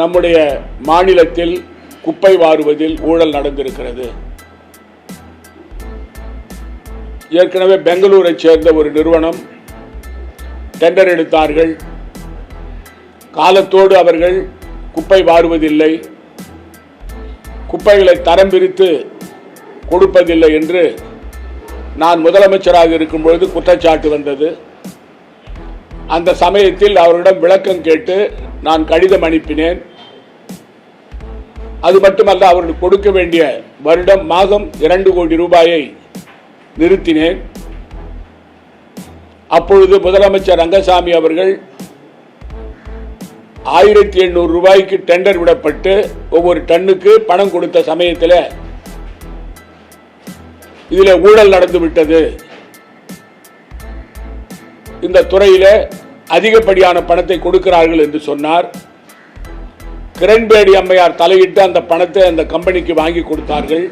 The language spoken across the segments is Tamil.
நம்முடைய மாநிலத்தில் குப்பை வாருவதில் ஊழல் நடந்திருக்கிறது. ஏற்கனவே பெங்களூரை சேர்ந்த ஒரு நிறுவனம் டெண்டர் எடுத்தார்கள். காலத்தோடு அவர்கள் குப்பை வாருவதில்லை. குப்பைகளை தரம் பிரித்து கொடுப்பதில்லை என்று நான் முதலமைச்சராக இருக்கும் பொழுது குற்றச்சாட்டு வந்தது. அந்த சமயத்தில் அவரிடம் விளக்கம் கேட்டு நான் கடிதம் அனுப்பினேன். அது மட்டுமல்ல அவர்கள் கொடுக்க வேண்டிய வருடம் மாதம் இரண்டு கோடி ரூபாயை நிறுத்தினேன். அப்பொழுது முதலமைச்சர் ரங்கசாமி அவர்கள் ஆயிரத்தி எண்ணூறு ரூபாய்க்கு டெண்டர் விடப்பட்டு ஒவ்வொரு டன்னுக்கு பணம் கொடுத்த சமயத்தில் இதில் ஊழல் நடந்து விட்டது. இந்த துறையில் அதிகப்படியான பணத்தை கொடுக்கிறார்கள் என்று சொன்னார். கிரண்பேடி அம்மையார் தலையிட்டு அந்த பணத்தை அந்த கம்பெனிக்கு வாங்கி கொடுத்தார்கள்.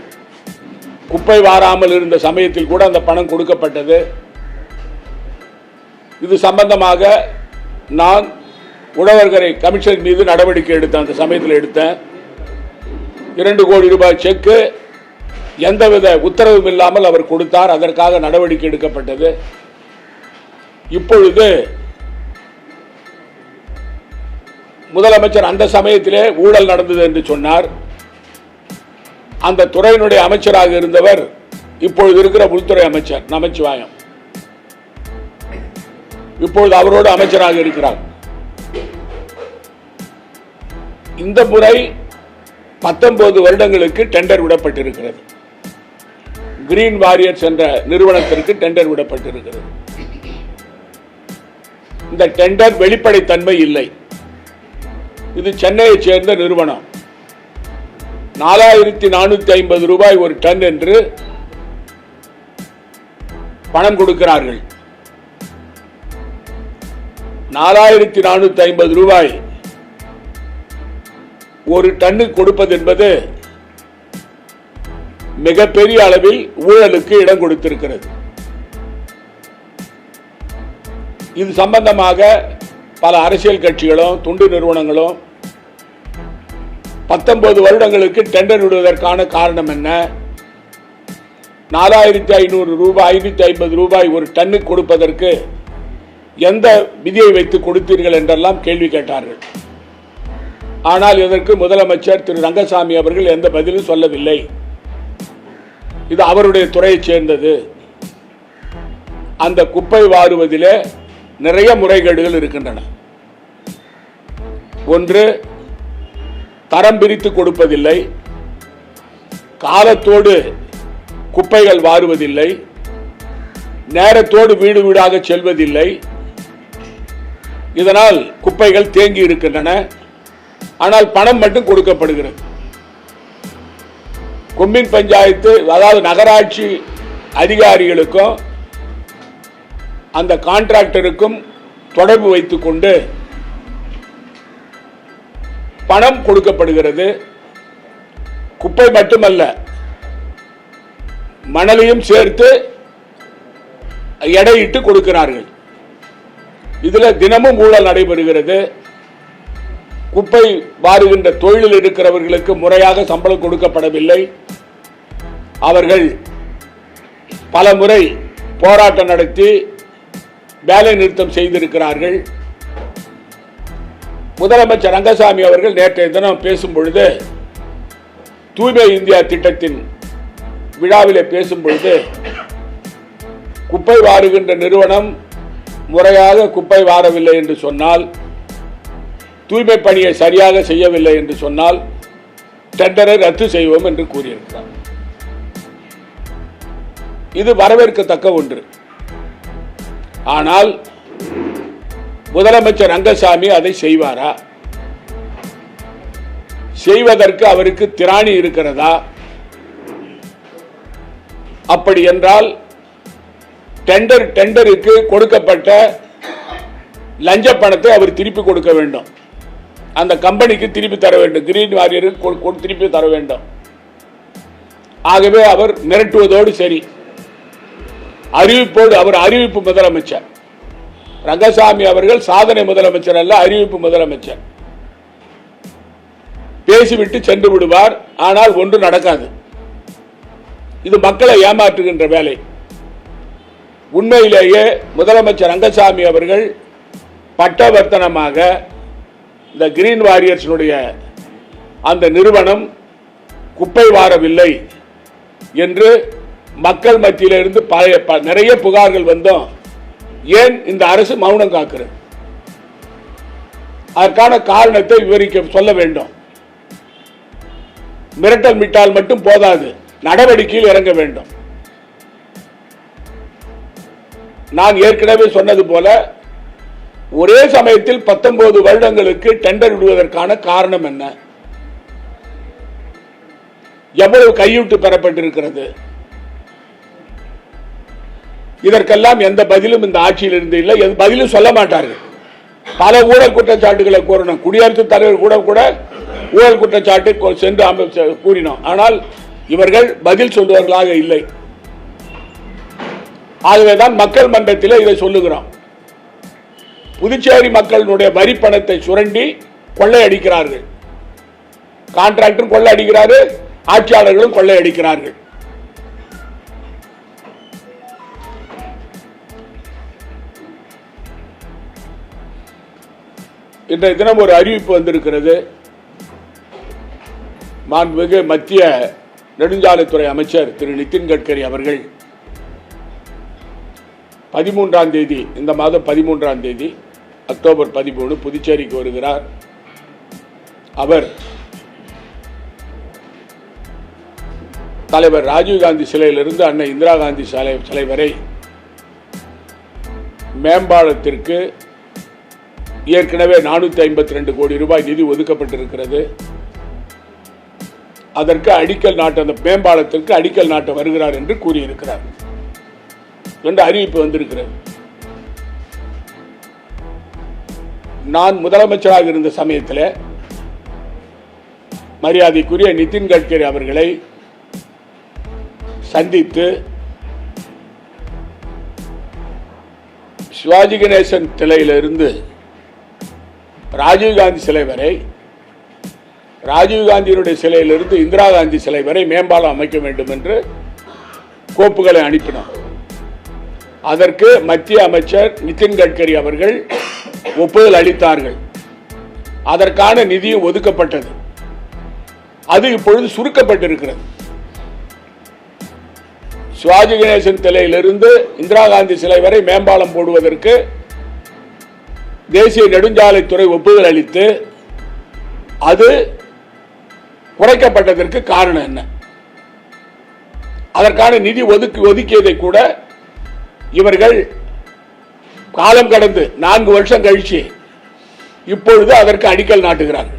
குப்பை வாராமல் இருந்த சமயத்தில் கூட அந்த பணம் கொடுக்கப்பட்டது. இது சம்பந்தமாக நான் உழவர்கரை கமிஷன் மீது நடவடிக்கை எடுத்தேன். அந்த சமயத்தில் எடுத்தேன். இரண்டு கோடி ரூபாய் செக்கு எந்தவித உத்தரவும் இல்லாமல் அவர் கொடுத்தார். அதற்காக நடவடிக்கை எடுக்கப்பட்டது. இப்பொழுது முதலமைச்சர் அந்த சமயத்திலே ஊழல் நடந்தது என்று சொன்னார். அந்த துறையினுடைய அமைச்சராக இருந்தவர் இப்பொழுது இருக்கிற உள்துறை அமைச்சர் நமச்சிவாயம். இப்பொழுது அவரோடு அமைச்சராக இருக்கிறார். இந்த முறை பத்தொன்பது வருடங்களுக்கு டெண்டர் விடப்பட்டிருக்கிறது. கிரீன் வாரியர்ஸ் என்ற நிறுவனத்திற்கு டெண்டர் விடப்பட்டிருக்கிறது. இந்த டெண்டர் வெளிப்படைத்தன்மை இல்லை. இது சென்னையைச் சேர்ந்த நிறுவனம். நாலாயிரத்தி நானூத்தி ஐம்பது ரூபாய் ஒரு டன் என்று பணம் கொடுக்கிறார்கள். நாலாயிரத்தி நானூத்தி ஐம்பது ரூபாய் ஒரு டன்னு கொடுப்பது என்பது மிகப்பெரிய அளவில் ஊழலுக்கு இடம் கொடுத்திருக்கிறது. இது சம்பந்தமாக பல அரசியல் கட்சிகளும் துண்டு நிறுவனங்களும் பத்தொன்பது வருடங்களுக்கு டெண்டர் விடுவதற்கான காரணம் என்ன? நாலாயிரத்தி ஐநூறு ரூபாய் ஐநூத்தி ஐம்பது ரூபாய் ஒரு டன்னு கொடுப்பதற்கு எந்த விதியை வைத்து கொடுத்தீர்கள் என்றெல்லாம் கேள்வி கேட்டார்கள். ஆனால் இதற்கு முதலமைச்சர் திரு ரங்கசாமி அவர்கள் எந்த பதிலும் சொல்லவில்லை. இது அவருடைய துறையைச் சேர்ந்தது. அந்த குப்பை வாருவதிலே நிறைய முறைகேடுகள் இருக்கின்றன. ஒன்று தரம் பிரித்து கொடுப்பதில்லை. காலத்தோடு குப்பைகள் வாருவதில்லை. நேரத்தோடு வீடு வீடாக செல்வதில்லை. இதனால் குப்பைகள் தேங்கி இருக்கின்றன. ஆனால் பணம் மட்டும் கொடுக்கப்படுகிறது. கொம்பின் பஞ்சாயத்து அதாவது நகராட்சி அதிகாரிகளுக்கும் அந்த கான்ட்ராக்டருக்கும் தொடர்பு வைத்துக் கொண்டு பணம் கொடுக்கப்படுகிறது. குப்பை மட்டுமல்ல மணலையும் சேர்த்து எடையிட்டு கொடுக்கிறார்கள். இதில் தினமும் ஊழல் நடைபெறுகிறது. குப்பை வாருகின்ற தொழிலில் இருக்கிறவர்களுக்கு முறையாக சம்பளம் கொடுக்கப்படவில்லை. அவர்கள் பல முறை போராட்டம் நடத்தி வேலை நிறுத்தம் செய்திருக்கிறார்கள். முதலமைச்சர் ரங்கசாமி அவர்கள் நேற்றைய தினம் பேசும் பொழுது தூய்மை இந்தியா திட்டத்தின் விழாவிலே பேசும் பொழுது குப்பை வாருகின்ற நிறுவனம் முறையாக குப்பை வாரவில்லை என்று சொன்னால் தூய்மை பணியை சரியாக செய்யவில்லை என்று சொன்னால் டெண்டரை ரத்து செய்வோம் என்று கூறியிருக்கிறார். இது வரவேற்கத்தக்க ஒன்று. ஆனால் முதலமைச்சர் ரங்கசாமி அதை செய்வாரா? செய்வதற்கு அவருக்கு திராணி இருக்கிறதா? அப்படி என்றால் டெண்டர் டெண்டருக்கு கொடுக்கப்பட்ட லஞ்ச பணத்தை அவர் திருப்பி கொடுக்க வேண்டும். அந்த கம்பெனிக்கு திருப்பி தர வேண்டும். கிரீன் வாரியருக்கு கொடு- கொடு- திருப்பி தர வேண்டும். ஆகவே அவர் மிரட்டுவதோடு சரி. அறிவிப்போடு அவர் அறிவிப்பு முதலமைச்சர். ரங்கசாமி அவர்கள் சாதனை முதலமைச்சர் அல்ல அறிவிப்பு முதலமைச்சர். பேசிவிட்டு சென்று விடுவார் ஆனால் ஒன்று நடக்காது. இது மக்களை ஏமாற்றுகின்ற வேலை. உண்மையிலேயே முதலமைச்சர் ரங்கசாமி அவர்கள் பட்டவர்த்தனமாக இந்த கிரீன் வாரியர்ஸினுடைய அந்த நிறுவனம் குப்பை வாரவில்லை என்று மக்கள் மத்தியிலிருந்து பழைய ப- நிறைய புகார்கள் வந்தோம். ஏன் இந்த அரசு மௌனம் காக்கிறது அதற்கான காரணத்தை விவரிக்க சொல்ல வேண்டும். மிரட்டல் மிட்டால் மட்டும் போதாது. நடவடிக்கையில் இறங்க வேண்டும். நான் ஏற்கனவே சொன்னது போல ஒரே சமயத்தில் 19 வருடங்களுக்கு டெண்டர் விடுவதற்கான காரணம் என்ன? எவ்வளவு கையூட்டு பெறப்பட்டிருக்கிறது? இதற்கெல்லாம் எந்த பதிலும் இந்த ஆட்சியில் இருந்து இல்லை. எந்த பதிலும் சொல்ல மாட்டார்கள். பல ஊழல் குற்றச்சாட்டுகளை கூறணும் குடியரசுத் தலைவர் கூட கூட ஊழல் குற்றச்சாட்டு கொ- சென்று அம- கூறினோம். ஆனால் இவர்கள் பதில் சொல்லுவர்களாக இல்லை. ஆகவேதான் மக்கள் மன்றத்தில் இதை சொல்லுகிறோம். புதுச்சேரி மக்களினுடைய வரி பணத்தை சுரண்டி கொள்ளையடிக்கிறார்கள் கான்ட்ராக்டரும் கொள்ளையடிக்கிறாரு ஆட்சியாளர்களும் கொள்ளையடிக்கிறார்கள் இன்றைய தினம் ஒரு அறிவிப்பு வந்திருக்கிறது. மாண்புமிகு மத்திய நெடுஞ்சாலைத்துறை அமைச்சர் திரு நிதின் கட்கரி அவர்கள். பதிமூன்றாம் தேதி இந்த மாதம் பதிமூன்றாம் தேதி அக்டோபர் பதிமூணு புதுச்சேரிக்கு வருகிறார். அவர் தலைவர் ராஜீவ்காந்தி சிலையிலிருந்து அன்னை இந்திரா காந்தி சிலை சிலை வரை மேம்பாலத்திற்கு ஏற்கனவே நானூத்தி ஐம்பத்தி ரெண்டு கோடி ரூபாய் நிதி ஒதுக்கப்பட்டிருக்கிறது. அதற்கு அடிக்கல் நாட்டு அந்த மேம்பாலத்திற்கு அடிக்கல் நாட்டு வருகிறார் என்று கூறியிருக்கிறார். என்ற அறிவிப்பு வந்திருக்கிறது. நான் முதலமைச்சராக இருந்த சமயத்தில் மரியாதைக்குரிய நிதின் கட்கரி அவர்களை சந்தித்து சிவாஜி கணேசன் சிலையிலிருந்து ராஜீவ்காந்தி சிலை வரை ராஜீவ்காந்தியினுடைய சிலையிலிருந்து இந்திரா காந்தி சிலை வரை மேம்பாலம் அமைக்க வேண்டும் என்று கோப்புகளை அனுப்பினோம் அதற்கு மத்திய அமைச்சர் நிதின் கட்கரி அவர்கள் ஒப்புதல் அளித்தார்கள். அதற்கான நிதியும் ஒதுக்கப்பட்டது. அது இப்பொழுது சுருக்கப்பட்டிருக்கிறது. சிவாஜி கணேசன் சிலையிலிருந்து இந்திரா காந்தி சிலை வரை மேம்பாலம் போடுவதற்கு தேசிய நெடுஞ்சாலைத்துறை ஒப்புதல் அளித்து அது குறைக்கப்பட்டதற்கு காரணம் என்ன? அதற்கான நிதி ஒதுக்கி ஒதுக்கியதை கூட இவர்கள் காலம் கடந்து நான்கு வருஷம் கழிச்சு இப்பொழுது அதற்கு அடிக்கல் நாட்டுகிறார்கள்.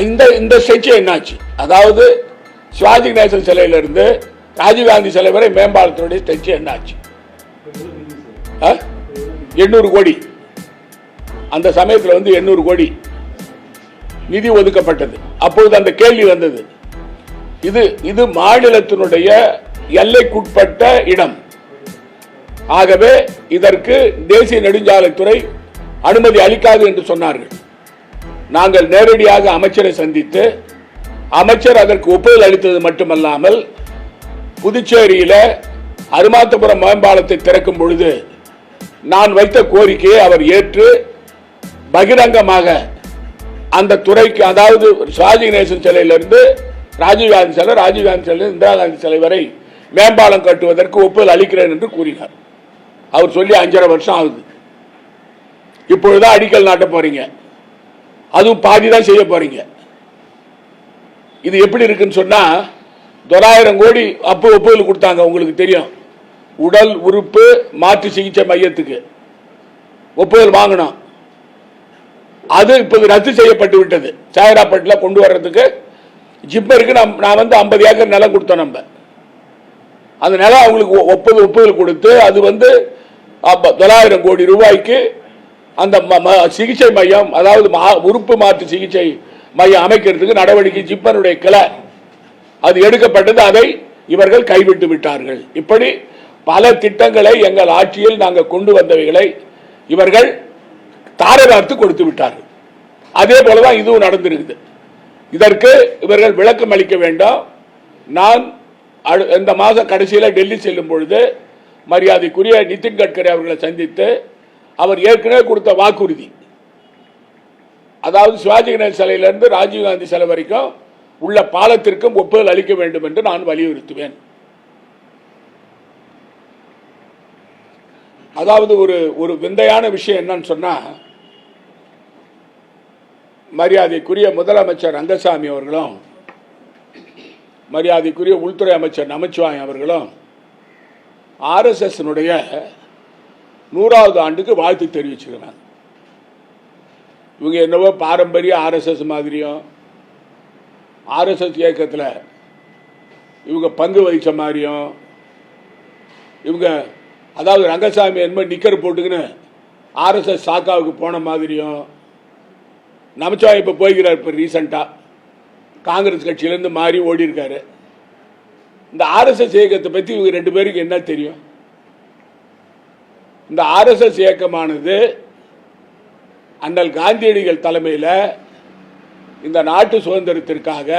இந்த இந்த ஸ்ட்ரெச் என்னாச்சு? அதாவது சிவாஜி கணேசன் சிலையிலிருந்து ராஜீவ்காந்தி சிலை வரை மேம்பாலத்தினுடைய ஸ்ட்ரெச் என்னாச்சு? ஆ? எண்ணூறு கோடி. அந்த சமயத்தில் வந்து எண்ணூறு கோடி நிதி ஒதுக்கப்பட்டது. அப்பொழுது அந்த கேள்வி வந்தது. இது இது மாநிலத்தினுடைய எல்லைக்குட்பட்ட இடம். ஆகவே இதற்கு தேசிய நெடுஞ்சாலைத்துறை அனுமதி அளிக்காது என்று சொன்னார்கள். நாங்கள் நேரடியாக அமைச்சரை சந்தித்து அமைச்சர் அதற்கு ஒப்புதல் அளித்தது மட்டுமல்லாமல் புதுச்சேரியில் அருமாத்தபுரம் மேம்பாலத்தை திறக்கும் பொழுது நான் வைத்த கோரிக்கையை அவர் ஏற்று பகிரங்கமாக அந்த துறைக்கு அதாவது சிவாஜி கணேசன் சிலையிலிருந்து ராஜீவ்காந்தி சிலை ராஜீவ்காந்தி சிலை இந்திரா காந்தி சிலை வரை மேம்பாலம் கட்டுவதற்கு ஒப்புதல் அளிக்கிறேன் என்று கூறினார். அவர் சொல்லி அஞ்சரை வருஷம் ஆகுது. இப்பொழுதுதான் அடிக்கல் நாட்ட போறீங்க. அதுவும் பாதி தான் செய்ய போறீங்க. இது எப்படி இருக்குன்னு சொன்னா தொள்ளாயிரம் கோடி அப்போ ஒப்புதல் கொடுத்தாங்க உங்களுக்கு தெரியும். உடல் உறுப்பு மாற்று சிகிச்சை மையத்துக்கு. ஒப்புதல் வாங்கினோம். அது இப்போது ரத்து செய்யப்பட்டு விட்டது. சாயராப்பட்டில் கொண்டு வர்றதுக்கு ஜிப்பருக்கு நான் நான் வந்து ஐம்பது ஏக்கர் நிலம் கொடுத்தோம் நம்ம. அந்த நிலம் அவங்களுக்கு ஒ- ஒப்புதல் ஒப்புதல் கொடுத்து அது வந்து தொள்ளாயிரம் கோடி ரூபாய்க்கு அந்த ம- ம- சிகிச்சை மையம் அதாவது மா- உறுப்பு மாற்று சிகிச்சை மையம் அமைக்கிறதுக்கு நடவடிக்கை ஜிப்பனுடைய கிளை. அது எடுக்கப்பட்டது அதை இவர்கள் கைவிட்டு விட்டார்கள். இப்படி பல திட்டங்களை எங்கள் ஆட்சியில் நாங்கள் கொண்டு வந்தவைகளை இவர்கள் தாரை வார்த்து கொடுத்து விட்டார்கள். அதே போலதான் இதுவும் நடந்திருக்குது. இதற்கு இவர்கள் விளக்கம் அளிக்க வேண்டும். நான் அடு- இந்த மாத கடைசியில் டெல்லி செல்லும் பொழுது மரியாதைக்குரிய நிதின் கட்கரி அவர்களை சந்தித்து அவர் ஏற்கனவே கொடுத்த வாக்குறுதி. அதாவது சிவாஜி கணேஷ் சிலையிலிருந்து ராஜீவ்காந்தி சிலை வரைக்கும் உள்ள பாலத்திற்கும் ஒப்புதல் அளிக்க வேண்டும் என்று நான் வலியுறுத்துவேன். அதாவது ஒரு ஒரு விந்தையான விஷயம் என்னன்னு சொன்னா மரியாதைக்குரிய முதலமைச்சர் ரங்கசாமி அவர்களும் மரியாதைக்குரிய உள்துறை அமைச்சர் நமச்சிவாயம் அவர்களும் ஆர்எஸ்எஸ்னுடைய நூறாவது ஆண்டுக்கு வாழ்த்து தெரிவிச்சுக்கிறாங்க. இவங்க என்னவோ பாரம்பரிய ஆர்எஸ்எஸ் மாதிரியும் ஆர்எஸ்எஸ் இயக்கத்தில் இவங்க பங்கு வகித்த மாதிரியும் இவங்க அதாவது ரங்கசாமி என்ன நிக்கர் போட்டுக்கின்னு ஆர்எஸ்எஸ் சாக்காவுக்கு போன மாதிரியும் நமச்சிவாய் இப்போ போய்கிறார் இப்போ ரீசண்டாக காங்கிரஸ் கட்சியிலேருந்து மாறி ஓடி இருக்காரு இந்த ஆர்எஸ்எஸ் இயக்கத்தை பற்றி இவங்க ரெண்டு பேருக்கு என்ன தெரியும்? இந்த ஆர்எஸ்எஸ் இயக்கமானது அண்ணல் காந்தியடிகள் தலைமையில் இந்த நாட்டு சுதந்திரத்திற்காக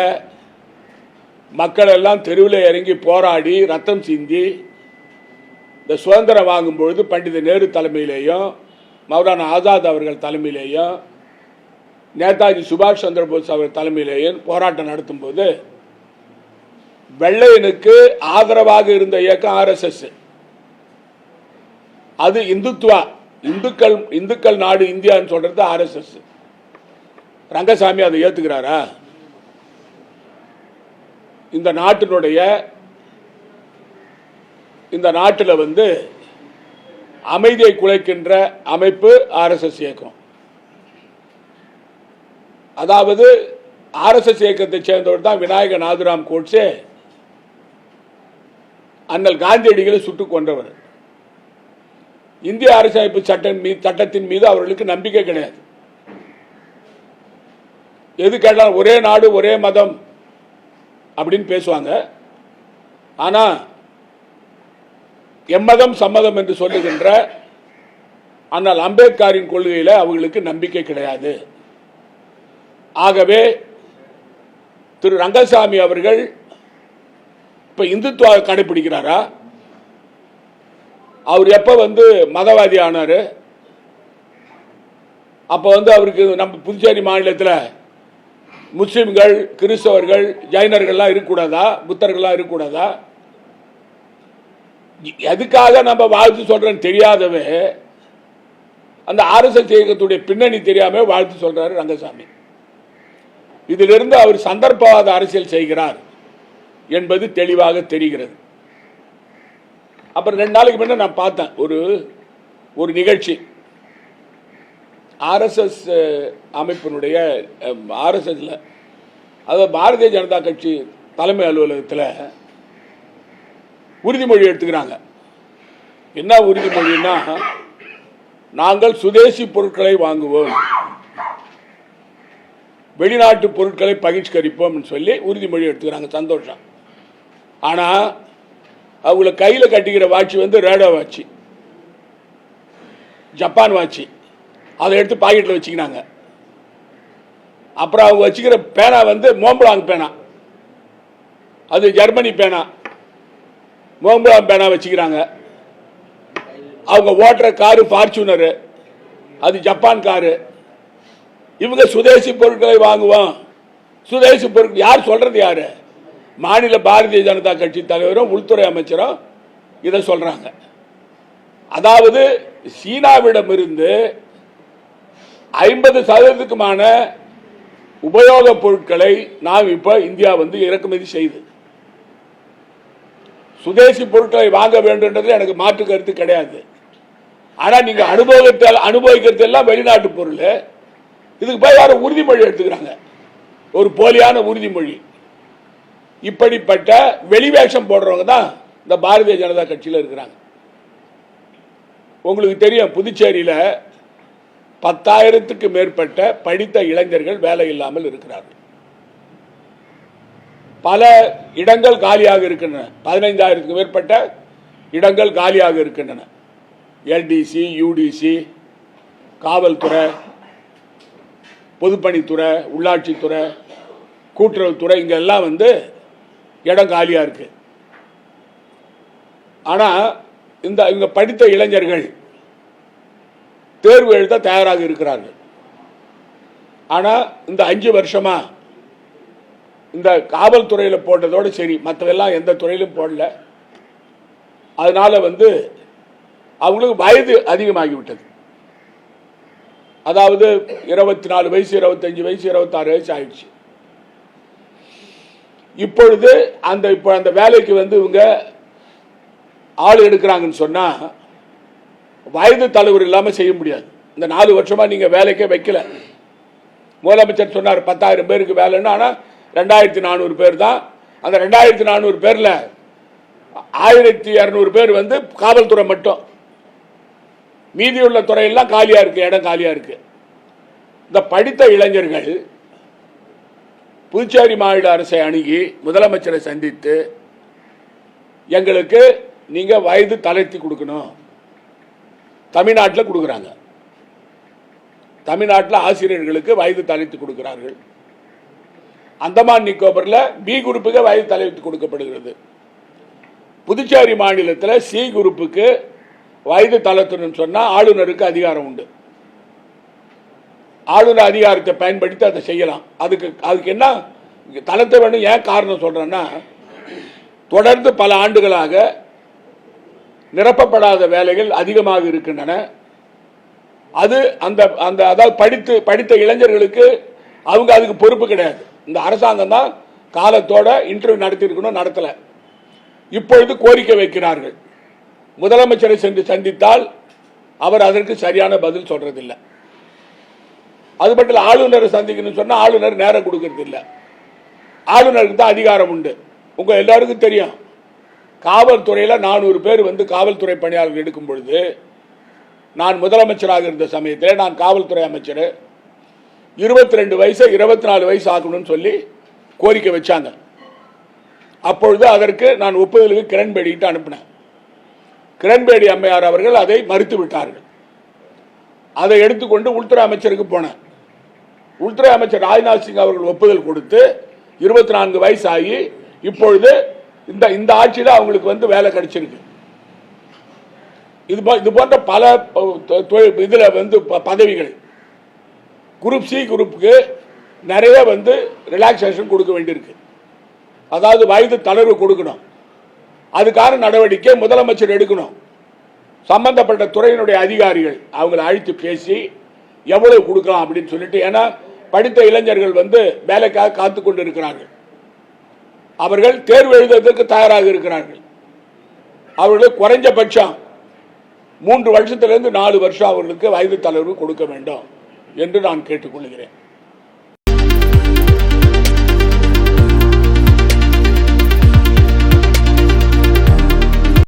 மக்கள் எல்லாம் தெருவில் இறங்கி போராடி ரத்தம் சிந்தி இந்த சுதந்திரம் வாங்கும் பொழுது பண்டித நேரு தலைமையிலேயும் மௌலானா ஆசாத் அவர்கள் தலைமையிலேயும் நேதாஜி சுபாஷ் சந்திரபோஸ் அவர் தலைமையிலேயே போராட்டம் நடத்தும் போது வெள்ளையனுக்கு ஆதரவாக இருந்த இயக்கம் ஆர்எஸ்எஸ் அது இந்துத்துவா. இந்துக்கள் இந்துக்கள் நாடு இந்தியான்னு சொல்றது ஆர்எஸ்எஸ் ரங்கசாமி அதை ஏத்துக்கிறாரா? இந்த நாட்டினுடைய இந்த நாட்டில் வந்து அமைதியை குலைக்கின்ற அமைப்பு ஆர்எஸ்எஸ் இயக்கம். அதாவது ஆர்எஸ்எஸ் இயக்கத்தை சேர்ந்தவர் தான் விநாயக நாதுராம் கோட்ஸே. அண்ணல் காந்தியடிகளை சுட்டுக் கொன்றவர். இந்திய அரசமைப்பு சட்டம் மீது சட்டத்தின் மீது அவர்களுக்கு நம்பிக்கை கிடையாது. எது கேட்டாலும் ஒரே நாடு ஒரே மதம் அப்படின்னு பேசுவாங்க. ஆனா எம்மதம் சம்மதம் என்று சொல்லுகின்ற ஆனால் அம்பேத்கரின் கொள்கையில் அவர்களுக்கு நம்பிக்கை கிடையாது. ஆகவே திரு ரங்கசாமி அவர்கள் இப்ப இந்துத்துவ கடைபிடிக்கிறாரா? அவர் எப்ப வந்து மதவாதி ஆனார்? அப்ப வந்து அவருக்கு நம்ம புதுச்சேரி மாநிலத்தில் முஸ்லிம்கள் கிறிஸ்தவர்கள் ஜைனர்கள்லாம் இருக்கக்கூடாதா? புத்தர்கள்லாம் இருக்கக்கூடாதா? எதுக்காக நம்ம வாழ்த்து சொல்றேன்னு தெரியாதவே அந்த ஆர்எஸ்எஸ் இயக்கத்துடைய பின்னணி தெரியாம வாழ்த்து சொல்றாரு ரங்கசாமி. இதிலிருந்து அவர் சந்தர்ப்பவாத அரசியல் செய்கிறார் என்பது தெளிவாக தெரிகிறது. அப்புறம் ரெண்டு நாளைக்கு முன்னே நான் பார்த்தேன் ஒரு ஒரு நிகழ்ச்சி. ஆர்எஸ்எஸ் அமைப்பினுடைய ஆர்எஸ்எஸ்ல அதாவது பாரதிய ஜனதா கட்சி தலைமை அலுவலகத்தில் உறுதிமொழி எடுத்துக்கிறாங்க. என்ன உறுதிமொழின்னா நாங்கள் சுதேசி பொருட்களை வாங்குவோம். வெளிநாட்டு பொருட்களை பகிஷ்கரிப்போம் சொல்லி உறுதிமொழி எடுத்துக்கிறாங்க சந்தோஷம். ஆனா அவங்கள கையில் கட்டிக்கிற வாட்சி வந்து ரேடோ வாட்சி. Japan watch. அதை எடுத்து பாக்கெட்டில் வச்சுக்கினாங்க. அப்புறம் அவங்க வச்சுக்கிற பேனா வந்து மோம்பலாங் பேனா. அது ஜெர்மனி பேனா. மோம்பலாங் பேனா வச்சுக்கிறாங்க. அவங்க ஓட்டுற காரு ஃபார்ச்சுனரு. அது ஜப்பான் காரு. இவங்க சுதேசி பொருட்களை வாங்குவோம் சுதேசி பொருட்கள் யார் சொல்றது யாரு? மாநில பாரதிய ஜனதா கட்சி தலைவரும் உள்துறை அமைச்சரும் இதை சொல்றாங்க. அதாவது சீனாவிடமிருந்து ஐம்பது சதவீதத்துக்குமான உபயோகப் பொருட்களை நாம் இப்போ இந்தியா வந்து இறக்குமதி செய்து. சுதேசி பொருட்களை வாங்க வேண்டும்ன்றது எனக்கு மாற்று கருத்து கிடையாது. ஆனா நீங்க அனுபவத்தை அனுபவிக்கிறது எல்லாம் வெளிநாட்டு பொருள். இதுக்கு போய் யாரும் உறுதிமொழி எடுத்துக்கிறாங்க. ஒரு போலியான உறுதிமொழி. இப்படிப்பட்ட வெளிவேஷம் போடுறவங்க தான் இந்த பாரதிய ஜனதா கட்சியில் இருக்கிறாங்க. உங்களுக்கு தெரியும் புதுச்சேரியில் பத்தாயிரத்துக்கு மேற்பட்ட படித்த இளைஞர்கள் வேலை இல்லாமல் இருக்கிறார்கள். பல இடங்கள் காலியாக இருக்கின்றன. பதினைந்தாயிரத்துக்கு மேற்பட்ட இடங்கள் காலியாக இருக்கின்றன. எல்டிசி யூடிசி காவல்துறை பொதுப்பணித்துறை உள்ளாட்சித்துறை கூட்டுறவுத்துறை இங்கெல்லாம் வந்து இடம் காலியாக இருக்கு. ஆனால் இந்த இவங்க படித்த இளைஞர்கள் தேர்வு எழுத தயாராக இருக்கிறார்கள். ஆனால் இந்த அஞ்சு வருஷமாக இந்த காவல்துறையில் போட்டதோட சரி மற்றதெல்லாம் எந்த துறையிலும் போடல. அதனால வந்து அவங்களுக்கு வயது அதிகமாகிவிட்டது. அதாவது இருபத்தி நாலு வயசு இருபத்தஞ்சு வயசு இருபத்தாறு வயசு ஆயிடுச்சு. இப்பொழுது அந்த இப்போ அந்த வேலைக்கு வந்து இவங்க ஆள் எடுக்கிறாங்கன்னு சொன்னா வயது தலைவர் இல்லாமல் செய்ய முடியாது. இந்த நாலு வருஷமா நீங்க வேலைக்கே வைக்கல. முதலமைச்சர் சொன்னார் பத்தாயிரம் பேருக்கு வேலைன்னு ஆனால் ரெண்டாயிரத்தி நானூறு பேர் தான். அந்த ரெண்டாயிரத்தி நானூறு பேரில் ஆயிரத்தி இரநூறு பேர் வந்து காவல்துறை மட்டும். மீதி உள்ள துறையெல்லாம் காலியா இருக்கு இடம் காலியா இருக்கு. இந்த படித்த இளைஞர்கள் புதுச்சேரி மாநில அரசை அணுகி முதலமைச்சரை சந்தித்து எங்களுக்கு நீங்க வயது தளர்த்தி கொடுக்கணும். தமிழ்நாட்டில் கொடுக்குறாங்க. தமிழ்நாட்டில் ஆசிரியர்களுக்கு வயது தளர்த்தி கொடுக்கிறார்கள். அந்தமான் நிக்கோபரில் பி குரூப்புக்கு வயது தளர்த்தி கொடுக்கப்படுகிறது. புதுச்சேரி மாநிலத்தில் சி குரூப்புக்கு வயது தளர்த்தணும்னு சொன்னால் ஆளுநருக்கு அதிகாரம் உண்டு. ஆளுநர் அதிகாரத்தை பயன்படுத்தி அதை செய்யலாம். அதுக்கு அதுக்கு என்ன? தளத்தை வேணும் ஏன் காரணம் சொல்கிறேன்னா தொடர்ந்து பல ஆண்டுகளாக நிரப்பப்படாத வேலைகள் அதிகமாக இருக்கின்றன. அது அந்த அந்த அதாவது படித்து படித்த இளைஞர்களுக்கு அவங்க அதுக்கு பொறுப்பு கிடையாது. இந்த அரசாங்கம் தான் காலத்தோட இன்டர்வியூ நடத்தியிருக்கணும் நடத்தலை. இப்பொழுது கோரிக்கை வைக்கிறார்கள். முதலமைச்சரை சென்று சந்தித்தால் அவர் அதற்கு சரியான பதில் சொல்றதில்லை. அது மட்டும் ஆளுநரை சந்திக்கணும்னு சொன்னால் ஆளுநர் நேரம் கொடுக்கறது ஆளுநருக்கு தான் அதிகாரம் உண்டு. உங்கள் எல்லாருக்கும் தெரியும். காவல்துறையில் நானூறு பேர் வந்து காவல்துறை பணியாளர்கள் எடுக்கும் பொழுது நான் முதலமைச்சராக இருந்த சமயத்தில் நான் காவல்துறை அமைச்சர் இருபத்தி ரெண்டு வயசை இருபத்தி நாலு வயசு ஆகணும்னு சொல்லி கோரிக்கை வச்சாங்க. அப்பொழுது அதற்கு நான் ஒப்புதலுக்கு கிரண்பேடிக்கிட்ட அனுப்பினேன். கிரண்பேடி அம்மையார் அவர்கள் அதை மறுத்து விட்டார்கள். அதை எடுத்துக்கொண்டு உள்துறை அமைச்சருக்கு போனேன் உள்துறை அமைச்சர் ராஜ்நாத் சிங் அவர்கள் ஒப்புதல் கொடுத்து இருபத்தி நான்கு வயசு ஆகி இப்பொழுது இந்த இந்த ஆட்சியில் அவங்களுக்கு வந்து வேலை கிடைச்சிருக்கு. இது இது போன்ற பல இதில் தொ- தொழில் வந்து ப- பதவிகள். குரூப் சி குரூப்புக்கு நிறைய வந்து ரிலாக்ஸேஷன் கொடுக்க வேண்டியிருக்கு. அதாவது வயது தளர்வு கொடுக்கணும். அதுக்கான நடவடிக்கை முதலமைச்சர் எடுக்கணும். சம்பந்தப்பட்ட துறையினுடைய அதிகாரிகள் அவங்களை அழைத்து பேசி எவ்வளவு கொடுக்கலாம்? அப்படின்னு சொல்லிட்டு ஏன்னா படித்த இளைஞர்கள் வந்து வேலைக்காக காத்து கொண்டு இருக்கிறார்கள் அவர்கள் தேர்வு எழுதுவதற்கு தயாராக இருக்கிறார்கள். அவர்களுக்கு குறைஞ்சபட்சம் மூன்று வருஷத்திலிருந்து நாலு வருஷம் அவர்களுக்கு வயது தளர்வு கொடுக்க வேண்டும் என்று நான் கேட்டுக்கொள்கிறேன்.